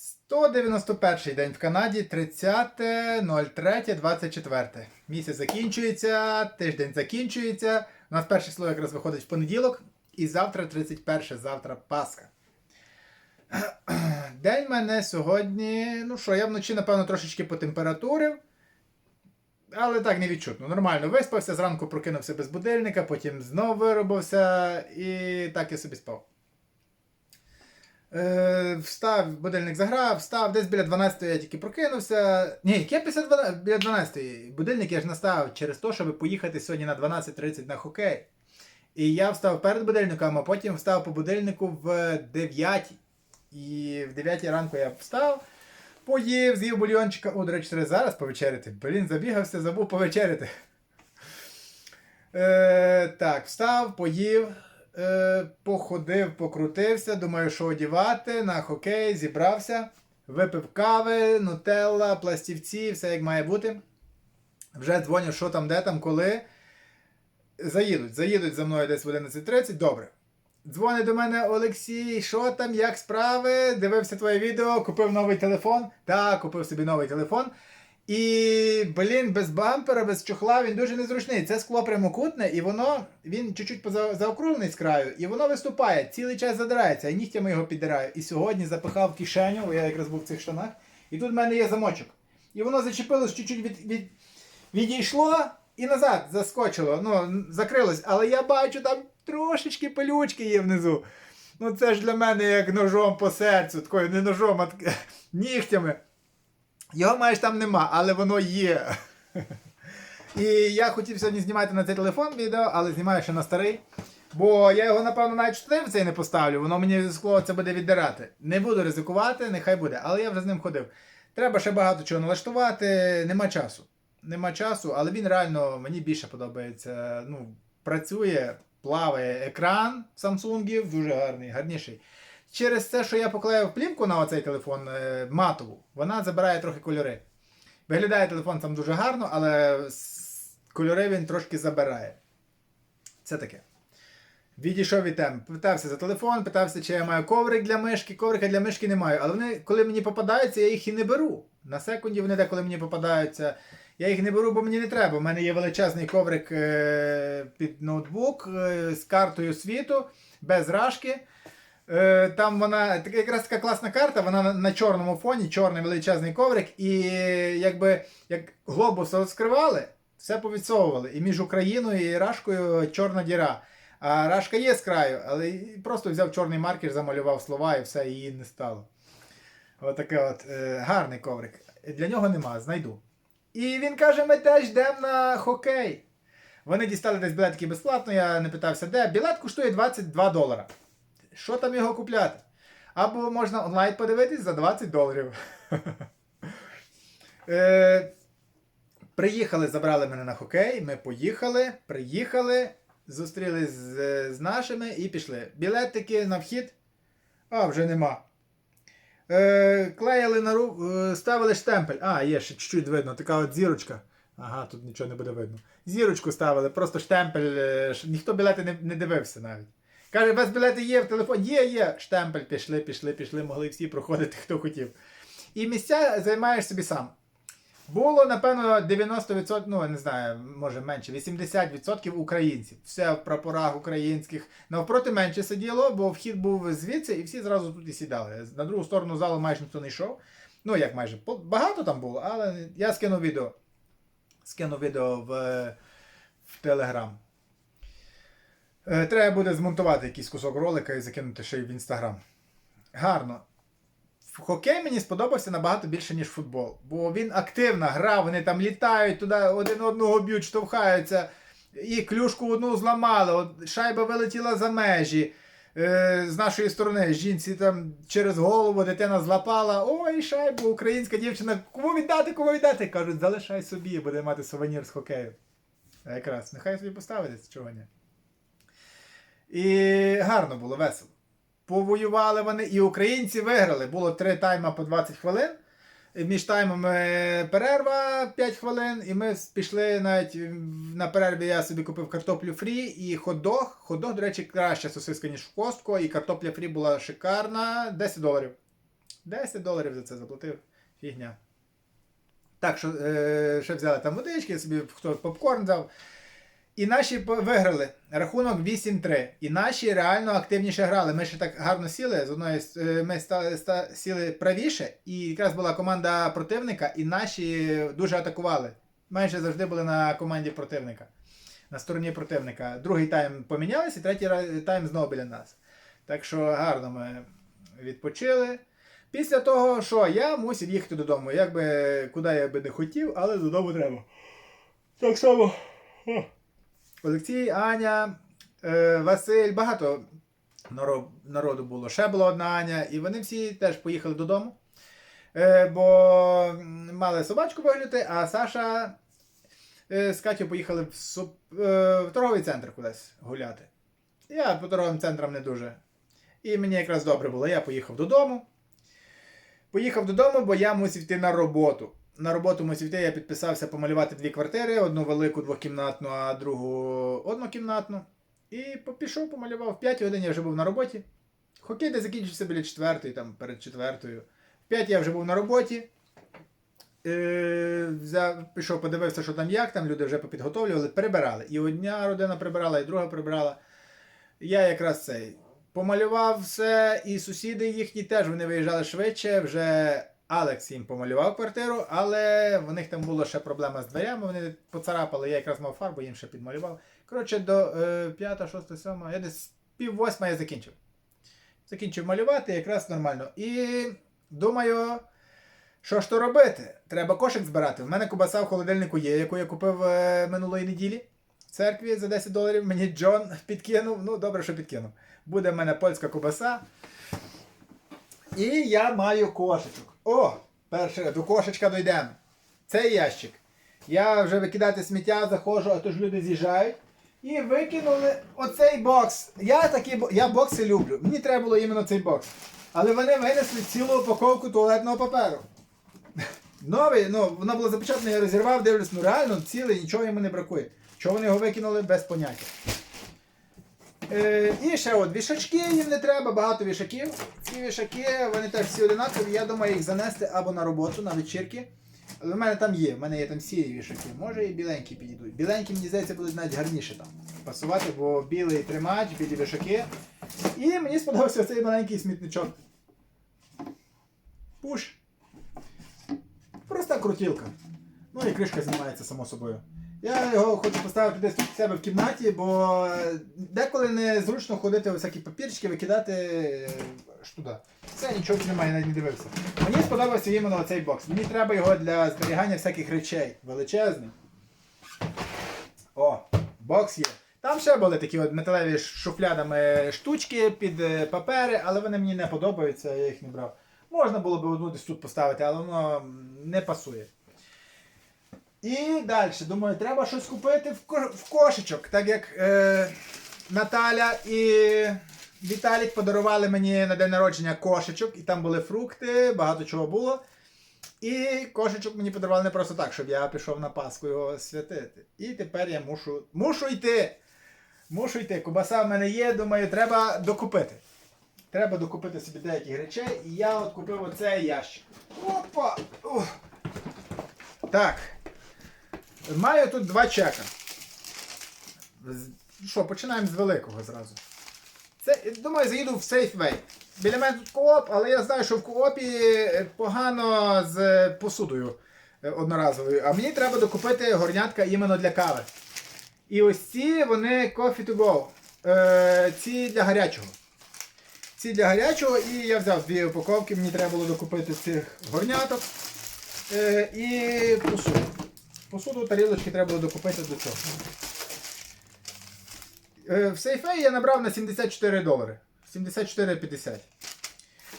191 день в Канаді, 30.03.24. Місяць закінчується, тиждень закінчується. У нас перше слово якраз виходить в понеділок. І завтра 31, завтра Пасха. День мене сьогодні. Ну що, я вночі, напевно, трошечки потемпературив. Але так не відчутно. Нормально виспався, зранку прокинувся без будильника, потім знов виробився і так я собі спав. Е, встав, будильник заграв, встав, десь біля 12 я тільки прокинувся. Ні, яке після 12, біля 12 будильник я ж наставив через те, щоб поїхати сьогодні на 12.30 на хокей. І я встав перед будильником, а потім встав по будильнику в 9. І в 9 ранку я встав, поїв, з'їв бульйончика. О, до речі, зараз повечеряти. Блін, забігався, забув повечеряти. Е, так, встав, поїв, е, походив, покрутився, думаю, що одівати, на хокей, зібрався, випив кави, нутелла, пластівці, все як має бути. Вже дзвоню, що там, де там, коли. Заїдуть, заїдуть за мною десь в 11.30, добре. Дзвонить до мене Олексій, що там, як справи? Дивився твоє відео, купив новий телефон. Так, купив собі новий телефон. І, блін, без бампера, без чохла він дуже незручний. Це скло прямокутне, і воно, він чуть-чуть заокруглений з краю, і воно виступає, цілий час задирається, і нігтями його піддираю. І сьогодні запихав в кишеню, бо я якраз був в цих штанах, і тут в мене є замочок. І воно зачепилось, чуть-чуть від, від, відійшло і назад заскочило, ну, закрилось. Але я бачу, там трошечки пилючки є внизу. Ну це ж для мене як ножом по серцю, такою не ножом, а нігтями. Його майже там нема, але воно є. І я хотів сьогодні знімати на цей телефон відео, але знімаю ще на старий. Бо я його, напевно, навіть штатив цей не поставлю, воно мені скло це буде віддирати. Не буду ризикувати, нехай буде. Але я вже з ним ходив. Треба ще багато чого налаштувати, нема часу. Нема часу, але він реально мені більше подобається. Ну, працює, плаває екран Samsung, дуже гарний, гарніший. Через те, що я поклеїв плівку на оцей телефон е, матову, вона забирає трохи кольори. Виглядає телефон там дуже гарно, але кольори він трошки забирає. Це таке. Відійшов від тем. Питався за телефон, питався, чи я маю коврик для мишки. Коврика для мишки не маю. Але вони, коли мені попадаються, я їх і не беру. На секунді вони деколи мені попадаються. Я їх не беру, бо мені не треба. У мене є величезний коврик е, під ноутбук е, з картою світу, без рашки. Е, Там вона якраз така класна карта, вона на, чорному фоні, чорний величезний коврик, і якби як глобус розкривали, все повідсовували. І між Україною і Рашкою чорна діра. А Рашка є з краю, але просто взяв чорний маркер, замалював слова і все, її не стало. Отаке от е, гарний коврик. Для нього нема, знайду. І він каже: ми теж йдемо на хокей. Вони дістали десь білетки безплатно, я не питався, де. Білет коштує 22 долара. Що там його купляти? Або можна онлайн подивитись за 20 доларів. Е, Приїхали, забрали мене на хокей. Ми поїхали, приїхали, зустрілись з, з нашими і пішли. Білетики на вхід. А, вже нема. Е, клеїли на руку, е, ставили штемпель. А, є ще чуть-чуть видно, така от зірочка. Ага, тут нічого не буде видно. Зірочку ставили, просто штемпель. е, Ніхто білети не, не дивився навіть. Каже, вас білети є в телефоні? Є, є. Штемпель, пішли, пішли, пішли, могли всі проходити, хто хотів. І місця займаєш собі сам. Було, напевно, 90%, ну, не знаю, може менше, 80% українців. Все в прапорах українських. Навпроти менше сиділо, бо вхід був звідси, і всі зразу тут і сідали. На другу сторону залу майже ніхто не йшов. Ну, як майже, багато там було, але я скинув відео. Скинув відео в, в Телеграм. Е, Треба буде змонтувати якийсь кусок ролика і закинути ще й в інстаграм. Гарно. Хокей мені сподобався набагато більше, ніж футбол. Бо він активна гра, вони там літають туди, один одного б'ють, штовхаються. І клюшку одну зламали, от шайба вилетіла за межі. Е, з нашої сторони жінці там через голову дитина злапала. Ой, шайбу, українська дівчина, кому віддати, кому віддати? Кажуть, залишай собі, буде мати сувенір з хокею. А якраз, нехай собі поставити, чого ні. І гарно було, весело. Повоювали вони, і українці виграли. Було три тайма по 20 хвилин. Між таймами перерва 5 хвилин, і ми пішли навіть на перерві я собі купив картоплю фрі і хот-дог. Хот-дог, до речі, краща сосиска, ніж в костку, і картопля фрі була шикарна, 10 доларів. 10 доларів за це заплатив. Фігня. Так, що е, ще взяли там водички, собі хто попкорн взяв. І наші виграли. Рахунок 8-3. І наші реально активніше грали. Ми ще так гарно сіли. З одної е, ми ста, ста, сіли правіше, і якраз була команда противника, і наші дуже атакували. Майже завжди були на команді противника. На стороні противника. Другий тайм помінялися, і третій тайм знову біля нас. Так що гарно ми відпочили. Після того, що я мусив їхати додому. Як би, куди я би не хотів, але додому треба. Так само. Олексій, Аня, е, Василь, багато народу було. Ще була одна Аня, і вони всі теж поїхали додому. Е, бо мали собачку вигляти, а Саша е, з Катю поїхали в, суп- в торговий центр кудись гуляти. Я по торговим центрам не дуже. І мені якраз добре було. Я поїхав додому. Поїхав додому, бо я мусив йти на роботу. На роботу мусив йти, я підписався помалювати дві квартири: одну велику двокімнатну, а другу однокімнатну. І пішов, помалював. В 5 годині я вже був на роботі. Хокей де закінчився біля четвертої, там перед четвертою. В 5 я вже був на роботі. Е, взяв, пішов, подивився, що там як, там люди вже попідготовлювали, прибирали. І одна родина прибирала, і друга прибирала. Я якраз цей помалював все, і сусіди їхні теж вони виїжджали швидше. Вже Алекс їм помалював квартиру, але в них там була ще проблема з дверями. Вони поцарапали, я якраз мав фарбу, їм ще підмалював. Коротше, до е, 5, 6, 7, я десь пів восьма я закінчив. Закінчив малювати, якраз нормально. І думаю, що ж то робити? Треба кошик збирати. У мене кубаса в холодильнику є, яку я купив е, минулої неділі в церкві за 10 доларів. Мені Джон підкинув. Ну, добре, що підкинув. Буде в мене польська кубаса. І я маю кошечок. О! Перше, до кошечка дійдемо. Цей ящик. Я вже викидати сміття заходжу, а то ж люди з'їжджають. І викинули оцей бокс. Я такі я бокси люблю. Мені треба було іменно цей бокс. Але вони винесли цілу упаковку туалетного паперу. Новий, ну, воно було запечатано, я розірвав, дивлюсь, ну реально цілий, нічого йому не бракує. Чого вони його викинули без поняття. Е, і ще от вішачки їм не треба, багато вішаків. Ці вішаки, вони теж всі одинакові. Я думаю їх занести або на роботу, на вечірки. Але в мене там є, в мене є там сірі вішаки. Може і біленькі підійдуть. Біленькі, мені здається, будуть навіть гарніше там пасувати, бо білий тримач, білі вішаки. І мені сподобався цей маленький смітничок. Пуш. Проста крутілка. Ну і кришка знімається само собою. Я його хочу поставити десь тут в себе в кімнаті, бо деколи незручно ходити всякі папірчики, викидати е, аж. Все, нічого немає, навіть не дивився. Мені сподобався іменно цей бокс. Мені треба його для зберігання всяких речей. Величезний. О, бокс є. Там ще були такі от металеві шуфлядами штучки під е, папери, але вони мені не подобаються, я їх не брав. Можна було б одну десь тут поставити, але воно не пасує. І далі, думаю, треба щось купити в, кошечок, так як е, Наталя і Віталік подарували мені на день народження кошечок, і там були фрукти, багато чого було. І кошечок мені подарували не просто так, щоб я пішов на Пасху його святити. І тепер я мушу. Мушу йти. Мушу йти. Кубаса в мене є, думаю, треба докупити. Треба докупити собі деяких речей. І я от купив оцей ящик. Опа! Ух. Так. Маю тут два чека. Що, починаємо з великого зразу. Це, думаю, заїду в Safeway. Біля мене тут кооп, але я знаю, що в коопі е, погано з посудою е, одноразовою. А мені треба докупити горнятка іменно для кави. І ось ці вони coffee to go. Е, ці для гарячого. Ці для гарячого, і я взяв дві упаковки, мені треба було докупити цих горняток. Е, і посуду. Посуду, тарілочки треба було докупити до цього. Е, В сейфе я набрав на 74 долари. 74,50.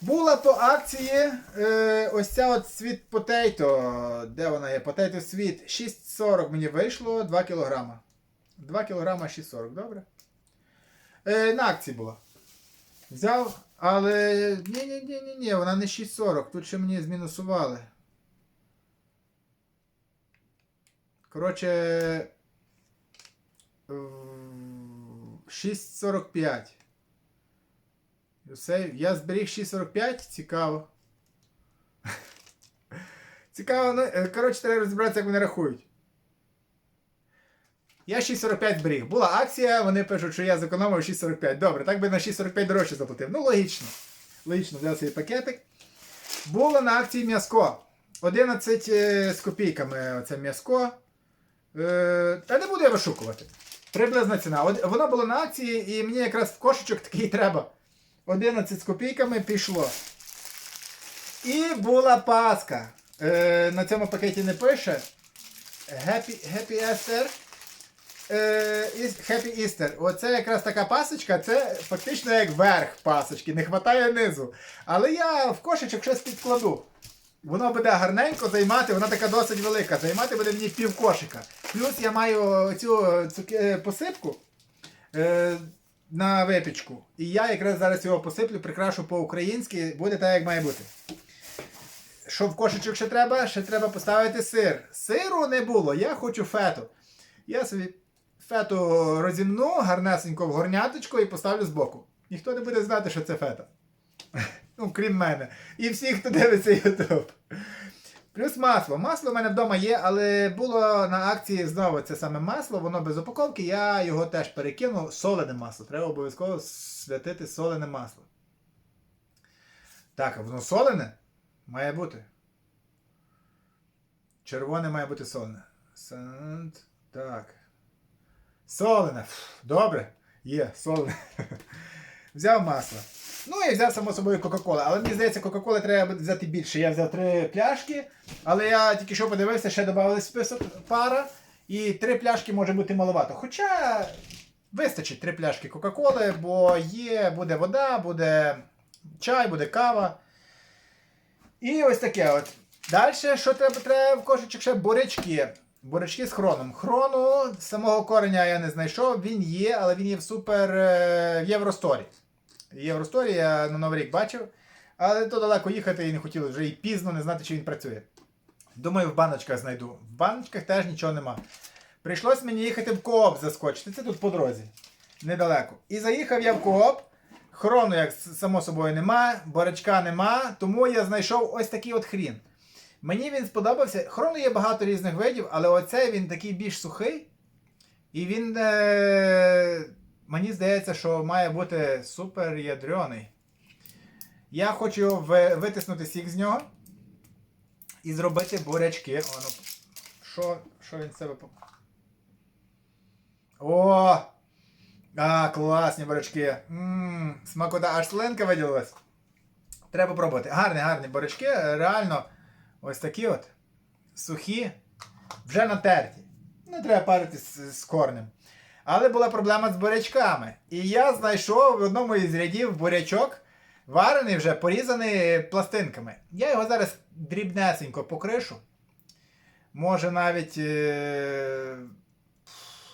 Була по акції е, ось ця от Sweet Potato. Де вона є? Potato Sweet. 6,40 мені вийшло 2 кілограма. 2 кілограма 6,40, добре? Е, на акції була. Взяв, але. Ні-ні-ні, ні, вона не 6,40. Тут ще мені змінусували. Коротше. е, 6,45. Все, я зберіг 6,45, цікаво. Цікаво, ну, е, коротше, треба розібратися, як вони рахують. Я 6,45 зберіг. Була акція, вони пишуть, що я зекономив 6,45. Добре, так би на 6,45 дорожче заплатив. Ну, логічно. Логічно, взяв свій пакетик. Було на акції м'яско. 11 е, з копійками оце м'яско. Е, та не буду я вишукувати. Приблизна ціна. От, воно було на акції, і мені якраз в кошечок такий треба. 11 з копійками пішло. І була паска. Е, на цьому пакеті не пише. Happy, Happy Easter. Е, Happy Easter. Оце якраз така пасочка, це фактично як верх пасочки, не вистачає низу. Але я в кошечок щось підкладу. Воно буде гарненько займати, вона така досить велика. Займати буде мені пів кошика. Плюс я маю цю цук- е, посипку е, на випічку. І я якраз зараз його посиплю, прикрашу по-українськи, буде так, як має бути. Що в кошечок ще треба? Ще треба поставити сир. Сиру не було, я хочу фету. Я собі фету розімну гарнесенько в горняточку і поставлю збоку. Ніхто не буде знати, що це фета. Ну, крім мене. І всі, хто дивиться YouTube. Плюс масло. Масло в мене вдома є, але було на акції знову це саме масло, воно без упаковки, я його теж перекину. Солене масло. Треба обов'язково святити солене масло. Так, воно солене? Має бути. Червоне має бути солене. Сант. Так. Солене. Добре. Є, солене. Взяв масло. Ну і взяв само собою Кока-Кола. Але мені здається, Кока-Коли треба взяти більше. Я взяв три пляшки, але я тільки що подивився, ще додали список пара. І три пляшки може бути маловато. Хоча вистачить три пляшки Кока-Коли, бо є, буде вода, буде чай, буде кава. І ось таке от. Далі, що треба, треба в кошечок ще бурячки. Бурячки з хроном. Хрону самого кореня я не знайшов, він є, але він є в супер е, в Євросторі. Євросторі я на Новий рік бачив, але то далеко їхати і не хотіли вже і пізно не знати, чи він працює. Думаю, в баночках знайду. В баночках теж нічого нема. Прийшлось мені їхати в Кооп заскочити. Це тут по дорозі. Недалеко. І заїхав я в Кооп. Хрону, як само собою, нема, борочка нема, тому я знайшов ось такий от хрін. Мені він сподобався. Хрону є багато різних видів, але оцей він такий більш сухий. І він. Е... Мені здається, що має бути супер ядрений. Я хочу витиснути сік з нього і зробити бурячки. О, ну, що, що він себе. О! А, класні бурячки. Ммм, смакота, аж слинка виділилась. Треба пробувати. Гарні, гарні бурячки. Реально, ось такі от. Сухі, вже натерті. Не треба парити з, з корнем. Але була проблема з бурячками. І я знайшов в одному із рядів бурячок, варений вже порізаний пластинками. Я його зараз дрібнесенько покришу. Може навіть. Е...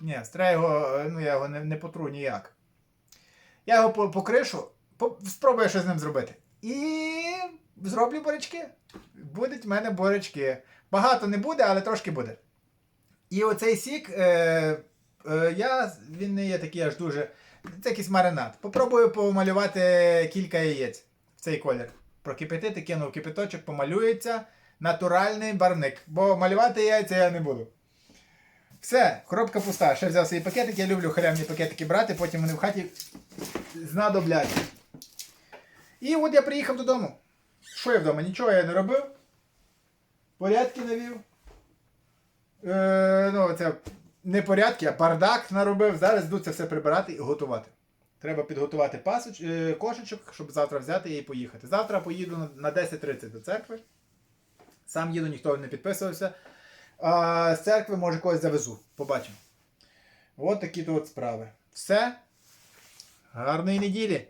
Ні, треба його, е, ну я його не, не потру ніяк. Я його покришу, спробую щось з ним зробити. І зроблю бурячки. Будуть в мене бурячки. Багато не буде, але трошки буде. І оцей сік, е, я, він не є такий аж дуже. Це якийсь маринад. Попробую помалювати кілька яєць в цей колір. Прокипятити, кинув кипяточок, помалюється. Натуральний барвник. Бо малювати яйця я не буду. Все, коробка пуста. Ще взяв свій пакетик. Я люблю халявні пакетики брати, потім вони в хаті знадобляться. І от я приїхав додому. Що я вдома? Нічого я не робив. Порядки навів. Е, ну, це не порядки, а бардак наробив. Зараз йду це все прибирати і готувати. Треба підготувати пасоч, е, кошечок, щоб завтра взяти і поїхати. Завтра поїду на 10.30 до церкви. Сам їду, ніхто не підписувався. А з церкви, може, когось завезу. Побачимо. От такі тут справи. Все. Гарної неділі.